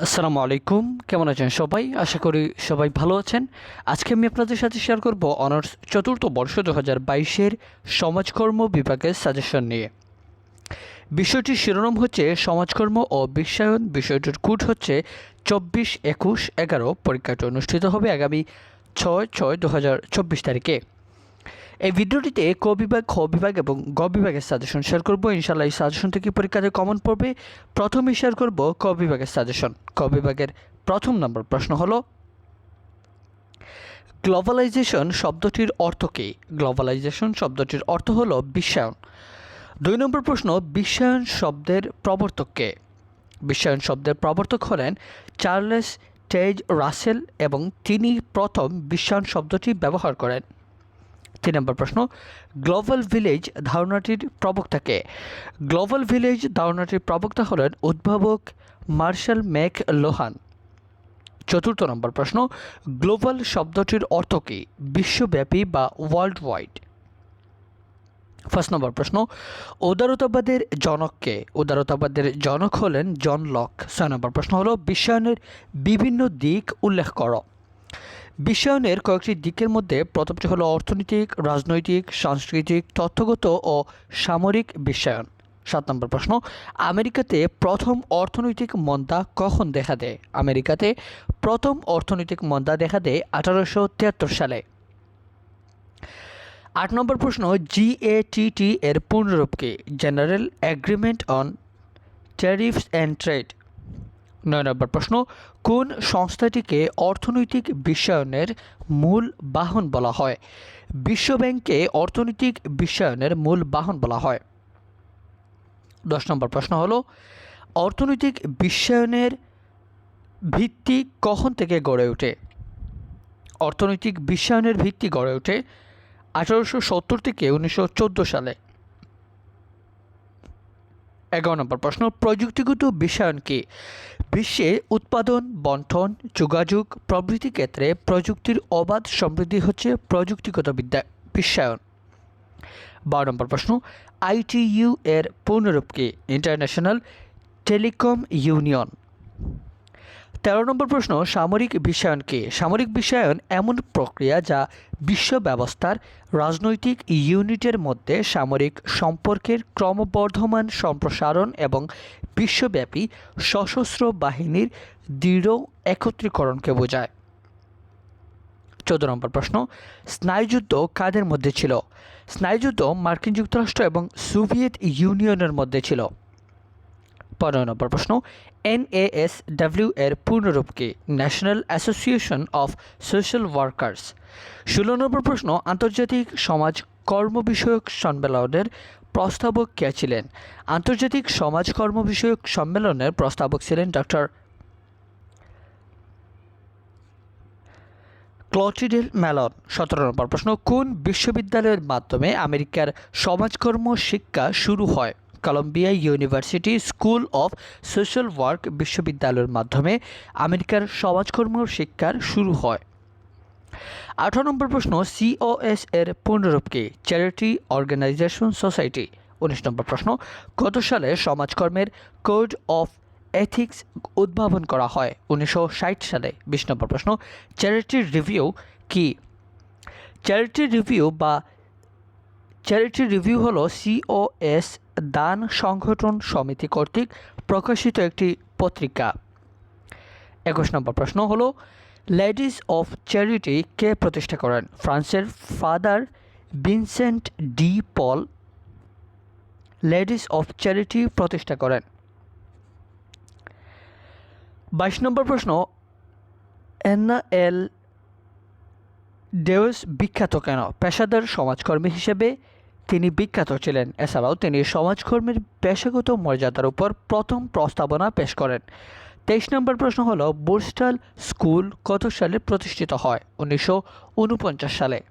আসসালামু আলাইকুম। কেমন আছেন সবাই? আশা করি সবাই ভালো আছেন। আজকে আমি আপনাদের সাথে শেয়ার করব অনার্স চতুর্থ বর্ষ দু হাজার বাইশের সমাজকর্ম বিভাগের সাজেশন নিয়ে। বিষয়টির শিরোনাম হচ্ছে সমাজকর্ম ও বিশ্বায়ন বিষয়টির কুট হচ্ছে চব্বিশ একুশ এগারো। পরীক্ষাটি অনুষ্ঠিত হবে আগামী ছয় ছয় দু হাজার চব্বিশ তারিখে। এই ভিডিওটিতে ক বিভাগ খ বিভাগ এবং গ বিভাগের সাজেশন শেয়ার করব। ইনশাল্লাহ এই সাজেশন থেকে পরীক্ষাতে কমন পড়বে। প্রথমে শেয়ার করব ক বিভাগের সাজেশন ক বিভাগের প্রথম নম্বর প্রশ্ন হলো, গ্লোবালাইজেশন শব্দটির অর্থ কী? গ্লোবালাইজেশন শব্দটির অর্থ হলো বিশ্বায়ন। দুই নম্বর প্রশ্ন, বিশ্বায়ন শব্দের প্রবর্তক কে? বিশ্বায়ন শব্দের প্রবর্তক হলেন চার্লেস টেজ রাসেল এবং তিনি প্রথম বিশ্বায়ন শব্দটি ব্যবহার করেন। তিন নম্বর প্রশ্ন, গ্লোবাল ভিলেজ ধারণাটির প্রবক্তাকে গ্লোবাল ভিলেজ ধারণাটির প্রবক্তা হলেন উদ্ভাবক মার্শাল ম্যাক লোহান। চতুর্থ নম্বর প্রশ্ন, গ্লোবাল শব্দটির অর্থ কী? বিশ্বব্যাপী বা ওয়ার্ল্ড ওয়াইড? ফার্স্ট নম্বর প্রশ্ন, উদারতাবাদের জনককে উদারতাবাদের জনক হলেন জন লক। ছয় নম্বর প্রশ্ন হলো, বিশ্বায়নের বিভিন্ন দিক উল্লেখ করো। বিশ্বায়নের কয়েকটি দিকের মধ্যে প্রথমটি হলো অর্থনৈতিক, রাজনৈতিক, সাংস্কৃতিক, তথ্যগত ও সামরিক বিশ্বায়ন। সাত নম্বর প্রশ্ন, আমেরিকাতে প্রথম অর্থনৈতিক মন্দা কখন দেখা দেয়? আমেরিকাতে প্রথম অর্থনৈতিক মন্দা দেখা দেয় আঠারোশো তিয়াত্তর সালে। আট নম্বর প্রশ্ন জিএটিটি এর পূর্ণরূপ কি? General agreement on tariffs and trade নয় নম্বর প্রশ্ন, কোন সংস্থাটিকে অর্থনৈতিক বিশ্বায়নের মূল বাহন বলা হয়? বিশ্বব্যাংকে অর্থনৈতিক বিশ্বায়নের মূল বাহন বলা হয়। দশ নম্বর প্রশ্ন হলো, অর্থনৈতিক বিশ্বায়নের ভিত্তি কখন থেকে গড়ে ওঠে? অর্থনৈতিক বিশ্বায়নের ভিত্তি গড়ে ওঠে আঠারোশো সত্তর থেকে উনিশশো চোদ্দ সালে। এগারো নম্বর প্রশ্ন, প্রযুক্তিগত বিশ্বায়ন কি? বিশ্বে উৎপাদন বন্ধন যোগাযোগ প্রভৃতি ক্ষেত্রে প্রযুক্তির অবাধ সমৃদ্ধি হচ্ছে প্রযুক্তিগত বিদ্যা, বিশ্বায়ন। বারো নম্বর প্রশ্ন, আইটিইউ এর পূর্ণরূপ কি? International telecom union. তেরো নম্বর প্রশ্ন, সামরিক বিশ্বায়ন কি? সামরিক বিশ্বায়ন এমন প্রক্রিয়া যা বিশ্ব ব্যবস্থার রাজনৈতিক ইউনিটের মধ্যে সামরিক সম্পর্কের ক্রমবর্ধমান সম্প্রসারণ এবং বিশ্বব্যাপী সশস্ত্র বাহিনীর দৃঢ় একত্রীকরণকে বোঝায়। চোদ্দ নম্বর প্রশ্ন, স্নায়ুযুদ্ধ কাদের মধ্যে ছিল? স্নায়ুযুদ্ধ মার্কিন যুক্তরাষ্ট্র এবং সোভিয়েত ইউনিয়নের মধ্যে ছিল। পনেরো নম্বর প্রশ্ন এনএএসডাব্লিউ এর পূর্ণরূপ কি national association of social workers ষোলো নম্বর প্রশ্ন, আন্তর্জাতিক সমাজ কর্ম বিষয়ক সম্মেলনের প্রস্তাবক কে ছিলেন? আন্তর্জাতিক সমাজ কর্ম বিষয়ক সম্মেলনের প্রস্তাবক ছিলেন ডক্টর ক্লটিডেল ম্যালন। সতেরো নম্বর প্রশ্ন, কোন বিশ্ববিদ্যালয়ের মাধ্যমে আমেরিকার সমাজকর্ম শিক্ষা শুরু হয়? Columbia university school of social work বিশ্ববিদ্যালয়ের মাধ্যমে আমেরিকার সমাজকর্ম শিক্ষার শুরু হয়। আঠারো নম্বর প্রশ্ন সিওএস এর পূর্ণরূপকে চ্যারিটি অর্গানাইজেশন সোসাইটি উনিশ নম্বর প্রশ্ন, কত সালে সমাজকর্মের কোড অফ এথিক্স উদ্ভাবন করা হয়? উনিশশো ষাট সালে। বিশ নম্বর প্রশ্ন চ্যারিটি রিভিউ কি? চ্যারিটি রিভিউ বা চ্যারিটি রিভিউ হলো সিওএস দান সংগঠন সমিতি কর্তৃক প্রকাশিত একটি পত্রিকা। একুশ নম্বর প্রশ্ন হলো লেডিস অফ চ্যারিটি কে প্রতিষ্ঠা করেন? ফ্রান্সের father Vincent de Paul ladies of charity প্রতিষ্ঠা করেন। বাইশ নম্বর প্রশ্ন, এন্না এল ডেউস বিখ্যাত কেন? পেশাদার সমাজকর্মী হিসেবে তিনি বিখ্যাত ছিলেন। এছাড়াও তিনি সমাজকর্মীর পেশাগত মর্যাদার উপর প্রথম প্রস্তাবনা পেশ করেন। তেইশ নম্বর প্রশ্ন হলো, বোর্স্টাল স্কুল কত সালে প্রতিষ্ঠিত হয়? উনিশশো উনপঞ্চাশ সালে।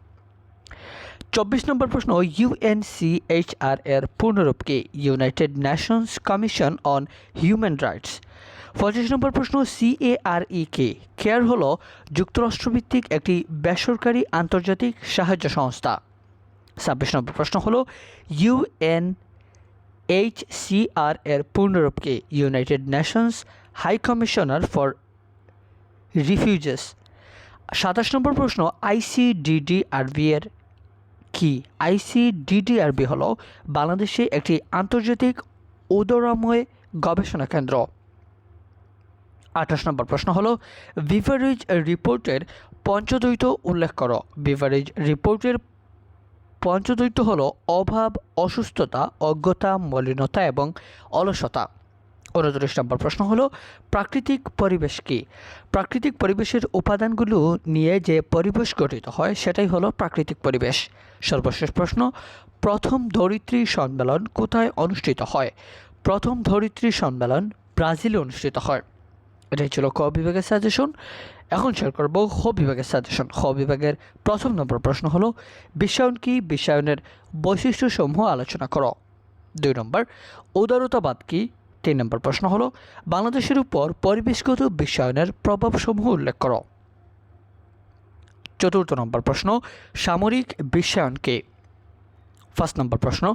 চব্বিশ নম্বর প্রশ্ন ইউএনসিএইচআর এর পূর্ণরূপ কি? United nations commission on human rights. পঁচিশ নম্বর প্রশ্ন সিএআরই কে? কেয়ার হলো, যুক্তরাষ্ট্রভিত্তিক একটি বেসরকারি আন্তর্জাতিক সাহায্য সংস্থা। ছাব্বিশ নম্বর প্রশ্ন হলো ইউএন এইচ সি আর এর পূর্ণরূপকে united nations high commissioner for refugees. সাতাশ নম্বর প্রশ্ন আইসিডিডিআরবি এর কি? আইসিডিডিআরবি হলো বাংলাদেশে একটি আন্তর্জাতিক উদরাময় গবেষণা কেন্দ্র। আঠাশ নম্বর প্রশ্ন হলো, বিভারেজ রিপোর্টের পঞ্চদ্বৈত উল্লেখ করো। বিভারেজ রিপোর্টের পঞ্চদ্বৈত হলো অভাব, অসুস্থতা, অজ্ঞতা, মলিনতা এবং অলসতা। উনত্রিশ নম্বর প্রশ্ন হলো, প্রাকৃতিক পরিবেশ কি? প্রাকৃতিক পরিবেশের উপাদানগুলো নিয়ে যে পরিবেশ গঠিত হয়, সেটাই হলো প্রাকৃতিক পরিবেশ। সর্বশেষ প্রশ্ন, প্রথম ধরিত্রী সম্মেলন কোথায় অনুষ্ঠিত হয়? প্রথম ধরিত্রী সম্মেলন ব্রাজিলে অনুষ্ঠিত হয়। এটাই ছিল ক বিভাগের সাজেশন এখন শেয়ার করব খ বিভাগের সাজেশন খ বিভাগের প্রথম নম্বর প্রশ্ন হলো, বিশ্বায়ন কি? বিশ্বায়নের বৈশিষ্ট্যসমূহ আলোচনা করো। দুই নম্বর, উদারতাবাদ কি? তিন নম্বর প্রশ্ন হলো, বাংলাদেশের উপর পরিবেশগত বিশ্বায়নের প্রভাবসমূহ উল্লেখ করো। চতুর্থ নম্বর প্রশ্ন, সামরিক বিশ্বায়ন কি? ফার্স্ট নম্বর প্রশ্ন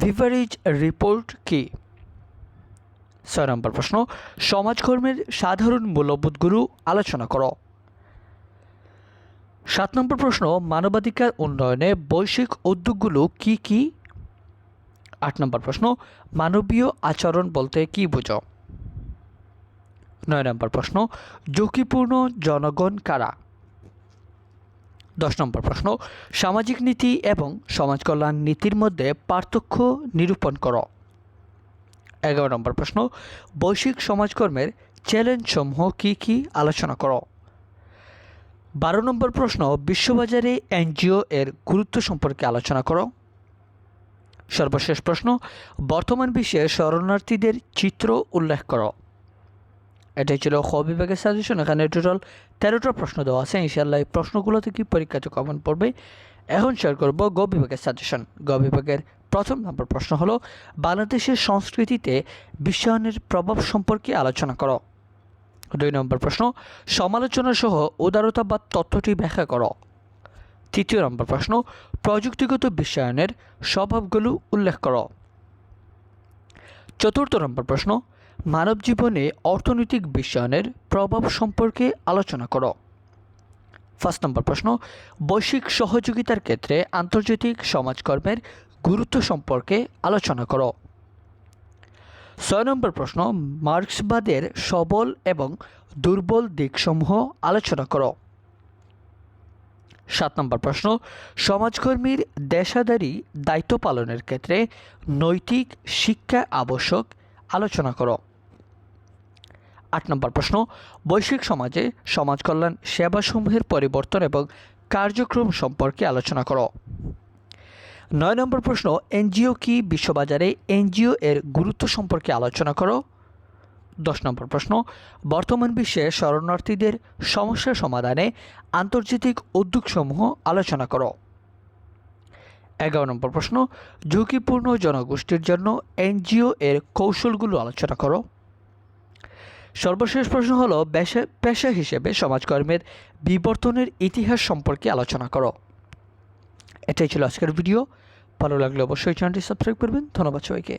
ভিভারেজ রিপোর্ট কি? ছয় নম্বর প্রশ্ন, সমাজকর্মের সাধারণ মূল্যবোধগুলো আলোচনা করো। সাত নম্বর প্রশ্ন, মানবাধিকার উন্নয়নে বৈশ্বিক উদ্যোগগুলো কি কি? আট নম্বর প্রশ্ন, মানবীয় আচরণ বলতে কি বোঝো? নয় নম্বর প্রশ্ন, ঝুঁকিপূর্ণ জনগণ কারা? দশ নম্বর প্রশ্ন, সামাজিক নীতি এবং সমাজ কল্যাণ নীতির মধ্যে পার্থক্য নিরূপণ করো। এগারো নম্বর প্রশ্ন, বৈশ্বিক সমাজকর্মের চ্যালেঞ্জসমূহ কী কী? আলোচনা করো। বারো নম্বর প্রশ্ন, বিশ্ববাজারে এনজিও এর গুরুত্ব সম্পর্কে আলোচনা করো। সর্বশেষ প্রশ্ন, বর্তমান বিশ্বে শরণার্থীদের চিত্র উল্লেখ করো। এটাই ছিল খ বিভাগের সাজেশন এখানে টোটাল তেরোটা প্রশ্ন দেওয়া আছে। ইনশাল্লাহ এই প্রশ্নগুলো থেকে পরীক্ষাতে কমন পড়বে এখন শেয়ার করব গ বিভাগের সাজেশন গ বিভাগের প্রথম নম্বর প্রশ্ন হলো, বাংলাদেশের সংস্কৃতিতে বিশ্বায়নের প্রভাব সম্পর্কে আলোচনা করো। দুই নম্বর প্রশ্ন, সমালোচনা সহ উদারতাবাদ তথ্যটি ব্যাখ্যা করো। তৃতীয় নম্বর প্রশ্ন, প্রযুক্তিগত বিশ্বায়নের স্বভাবগুলো উল্লেখ করো। চতুর্থ নম্বর প্রশ্ন মানব জীবনে অর্থনৈতিক বিশ্বায়নের প্রভাব সম্পর্কে আলোচনা করো। ফার্স্ট নম্বর প্রশ্ন, বৈশ্বিক সহযোগিতার ক্ষেত্রে আন্তর্জাতিক সমাজকর্মের গুরুত্ব সম্পর্কে আলোচনা করো। ছয় নম্বর প্রশ্ন, মার্ক্সবাদের সবল এবং দুর্বল দিকসমূহ আলোচনা করো। সাত নম্বর প্রশ্ন, সমাজকর্মীর দেশাদারি দায়িত্ব পালনের ক্ষেত্রে নৈতিক শিক্ষা আবশ্যক আলোচনা করো। আট নম্বর প্রশ্ন, বৈশ্বিক সমাজে সমাজ কল্যাণ সেবাসমূহের পরিবর্তন এবং কার্যক্রম সম্পর্কে আলোচনা করো। নয় নম্বর প্রশ্ন, এনজিও কি বিশ্ববাজারে এনজিও এর গুরুত্ব সম্পর্কে আলোচনা করো? দশ নম্বর প্রশ্ন, বর্তমান বিশ্বে শরণার্থীদের সমস্যা সমাধানে আন্তর্জাতিক উদ্যোগসমূহ আলোচনা করো। এগারো নম্বর প্রশ্ন, ঝুঁকিপূর্ণ জনগোষ্ঠীর জন্য এনজিও এর কৌশলগুলো আলোচনা করো। সর্বশেষ প্রশ্ন হলো, পেশা হিসেবে সমাজকর্মের বিবর্তনের ইতিহাস সম্পর্কে আলোচনা করো। এটাই ছিল আজকের ভিডিও। ভালো লাগলে অবশ্যই চ্যানেলটি সাবস্ক্রাইব করবেন। ধন্যবাদ সবাইকে।